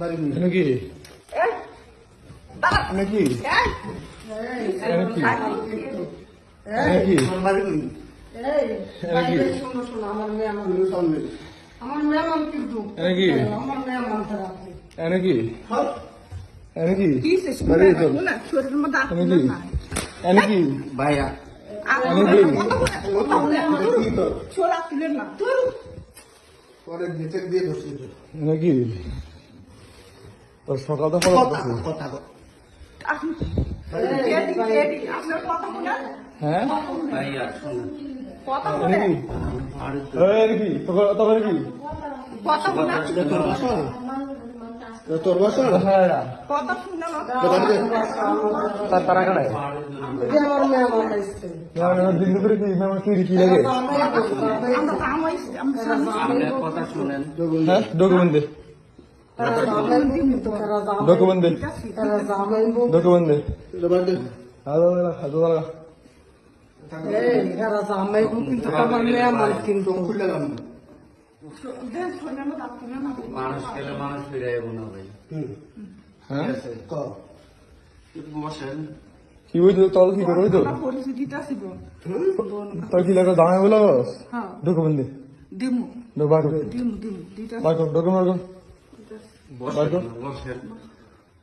বাড়ি নিয়ে এটা কি এটা কি এটা কি এটা কি? বাড়ি নিয়ে এই, এটা কি? বাইরে শোনো, শোনো, আমার মেহমান। তুমি সামনে আমার এটা কি? আমার মেহমান এটা কি? হাত এটা কি কিসে বাড়ি চল না মধ্যে এটা আগুন কি না এটা কি ভাইয়া আগুন এটা কি কথা বলে এটা কি তো ছোড়া তুলেন না পরে নিচে দিয়ে বসে এটা কি তোর সকালটা ফলো করছিস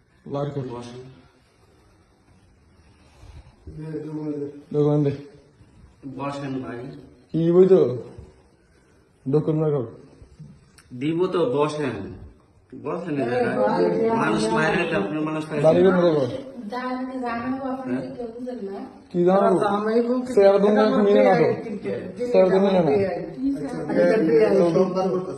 কথা কথা এদিক, এদিক, আপনার কথা বলে হ্যাঁ কথা এটা বলে কি এই, এটা কি তোর তোর এটা কি কথা বলে তোর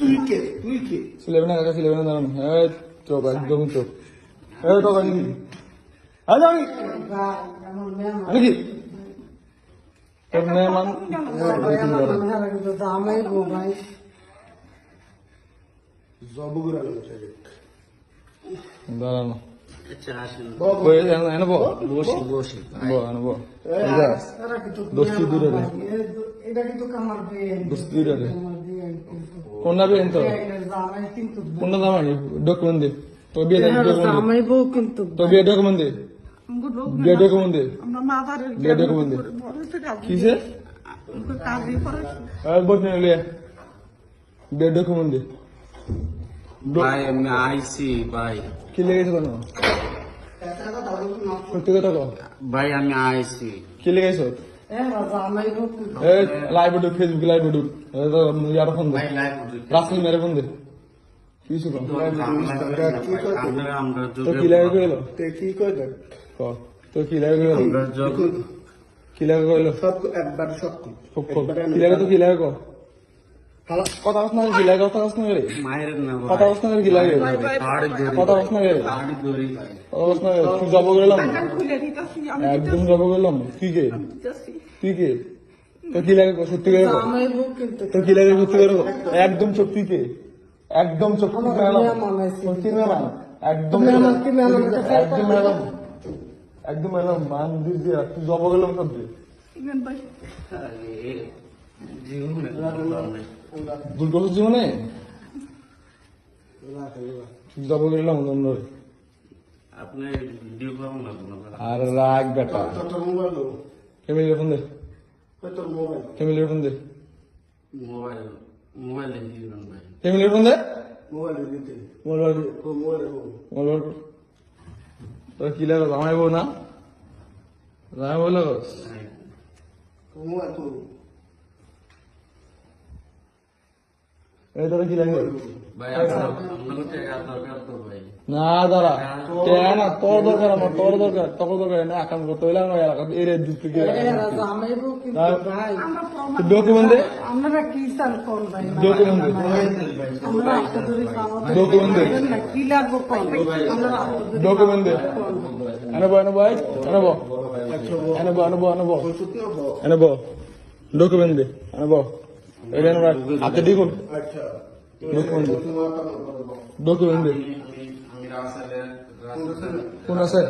আমার বিয়ে দোস্তি দূরে রে আমার বিয়ে কিন্তু কোন না বিয়ে তো। জামাই কিন্তু কোন না দামানি ডকুমেন্ট দে তোর বিয়ে ডকুমেন্ট দে জামাই বউ কিন্তু তোর বিয়ে ডকুমেন্ট দে আমগো লোক বিয়ে ডকুমেন্ট দে আমরা মাদারের বিয়ে ডকুমেন্ট হইতে কাজ কিসে কাজ করে আর বস নে লিয়ে বিয়ে ডকুমেন্ট দে ভাই আমি আইসি ভাই কি লেগেছে কেন সত্যি কথা ভাই আমি আইসি কি লেগেছ লাইভ উঠুক ফেসবুক লাইভ উঠুক। ইয়ার ফোন দে। রাসেল মেরে ফোন দে। কিছু কম তো কি লাগে কইল? তে কি কই ক তো কি লাগে কইল? কি লাগে কইল? সব একবার সব কই। খুব খুব একবারে কি লাগে তো কি লাগে ক কথা কস না কি কথা না রে মায়ের না কথা কস না কি লাগে হাড় ধরি কথা না রে কথা কস তুই জব করলাম একদম জব করলাম তুই কে? তুই কে? তো কি লাগে? সত্যি করে ক জামাই বউ কিন্তু। তো কি লাগে? সত্যি করে একদম চোখ কে? একদম। সত্যি একদম একদম একদম মেলাম। মান দিয়ে তুই জব করলাম সব দিয়ে ভাই জীবনে? ভুল করছিস জীবনে তুই জব করলাম অন্যরে। আপনি ভিডিও করুন না কোনো আর রাগ বেটা ফ্যামিলির ফোন দে। ফ্যামিলির ফোন দে। ফ্যামিলির ফোন দে। তোর মোবাইল দাও। মোবাইল তোর কি লাগে জামাই বউ না? জামাই বউ লাগস তোরা কি লাগে ভাই আপনার আপনার টাকা দরকার তো ভাই। না দাঁড়া। কেন তোর দরকার আমার তোর দরকার তোর দরকার না আকাম করতে হইলে আমার এলাকা এর ডকুমেন্ট দে। আপনারা কি চান কোন ভাই? ডকুমেন্ট ডকুমেন্ট দে। কি লাগবো কোন? ডকুমেন্ট দে। এনে বো এনে বো এনে বো। এনে বো এনে বো এনে বো। এনে বো। ডকুমেন্ট দে। হাতে দেখুন। আচ্ছা ডকুমেন্ট রাস্তায়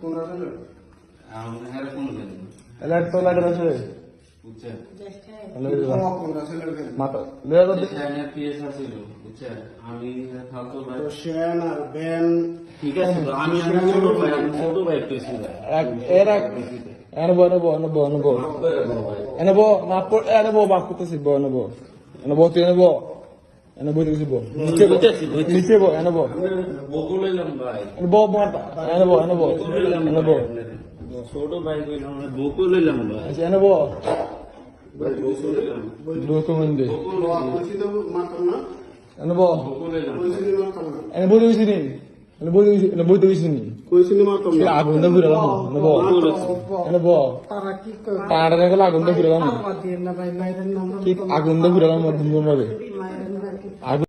কোন আছে? লাইট তো লেগে পিএস আছিল বুঝছেন আমি Anabo, anabo, anabo, anabo. Anabo, mapo, anabo, mapo tu sih, anabo. Anabo tu, anabo. Anabo tu sih, anabo. Bicara, bicara, bicara, anabo. Anabo, bokulai lambai. Anabo, mana? Anabo, anabo. Anabo. Soto bayi tu, anabo bokulai lambai. Anabo. Dua tu mende. Bokulai, apa sih tu, mana? Anabo. Bokulai lambai. Anabo tu sih ni. এনে বই দিছি নি এনে বই দিছি এনে বই দিছি নি কইছি নি মাতাম কি না আগুন দে ঘুরে লাম এনে বো এনে বো তারা কি করে পাড়া দেখে আগুন দে ঘুরে লাম কি আগুন দে ঘুরে লাম কি আগুন